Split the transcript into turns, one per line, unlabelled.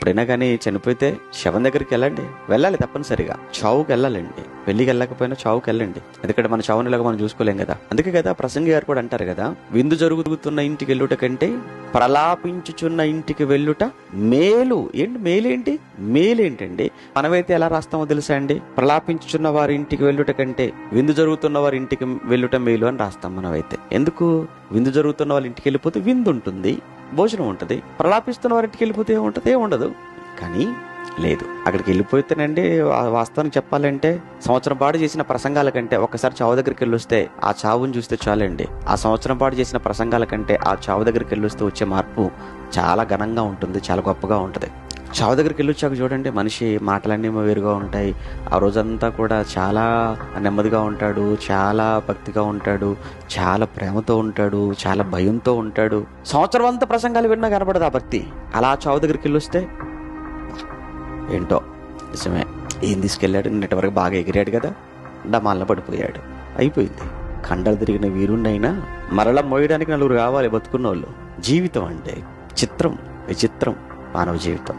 ఎప్పుడైనా కానీ చనిపోతే శవం దగ్గరికి వెళ్ళండి. వెళ్ళాలి తప్పనిసరిగా. చావుకి వెళ్ళాలండి. పెళ్ళికి వెళ్ళకపోయినా చావుకి వెళ్ళండి. ఎందుకంటే మన చావునిలాగా మనం చూసుకోలేం కదా. అందుకే కదా ప్రసంగి గారు కూడా అంటారు కదా విందు జరుగుతున్న ఇంటికి వెళ్ళుట కంటే ప్రలాపించుచున్న ఇంటికి వెళ్ళుట మేలు. ఏంటి మేలేంటి? మేలేంటండి? మనమైతే ఎలా రాస్తామో తెలుసా అండి? ప్రలాపించుచున్న వారి ఇంటికి వెళ్ళుట కంటే విందు జరుగుతున్న వారి ఇంటికి వెళ్ళుట మేలు అని రాస్తాం మనమైతే. ఎందుకు? విందు జరుగుతున్న వాళ్ళ ఇంటికి వెళ్ళిపోతే విందు ఉంటుంది. భోజనం ఉంటుంది. ప్రలాపిస్తున్న వారింటికి వెళ్ళిపోతే ఏముంటుంది? ఉండదు కానీ లేదు. అక్కడికి వెళ్ళిపోతేనండి వాస్తవానికి చెప్పాలంటే సంవత్సరం పాటు చేసిన ప్రసంగాల కంటే ఒకసారి చావు దగ్గరికి వెళ్ళొస్తే ఆ చావుని చూస్తే చాలండి. ఆ సంవత్సరం పాటు చేసిన ప్రసంగాల కంటే ఆ చావు దగ్గరికి వెళ్ళొస్తే వచ్చే మార్పు చాలా ఘనంగా ఉంటుంది చాలా గొప్పగా ఉంటుంది. చావు దగ్గరికి వెళ్ళొచ్చాక చూడండి మనిషి మాటలన్నీ వేరుగా ఉంటాయి. ఆ రోజంతా కూడా చాలా నెమ్మదిగా ఉంటాడు చాలా భక్తిగా ఉంటాడు చాలా ప్రేమతో ఉంటాడు చాలా భయంతో ఉంటాడు. సంవత్సరం అంతా ప్రసంగాలు విన్నా కనపడదు ఆ భక్తి. అలా చావు దగ్గరికి వెళ్ళొస్తే ఏంటో నిజమే ఏం తీసుకెళ్ళాడు? నిన్నటి వరకు బాగా ఎగిరాడు కదా డమాల్లో పడిపోయాడు. అయిపోయింది. కండలు తిరిగిన వీరుండైనా మరలా మోయడానికి నలుగురు కావాలి బతుకున్న వాళ్ళు జీవితం అంటే చిత్రం విచిత్రం మానవ జీవితం.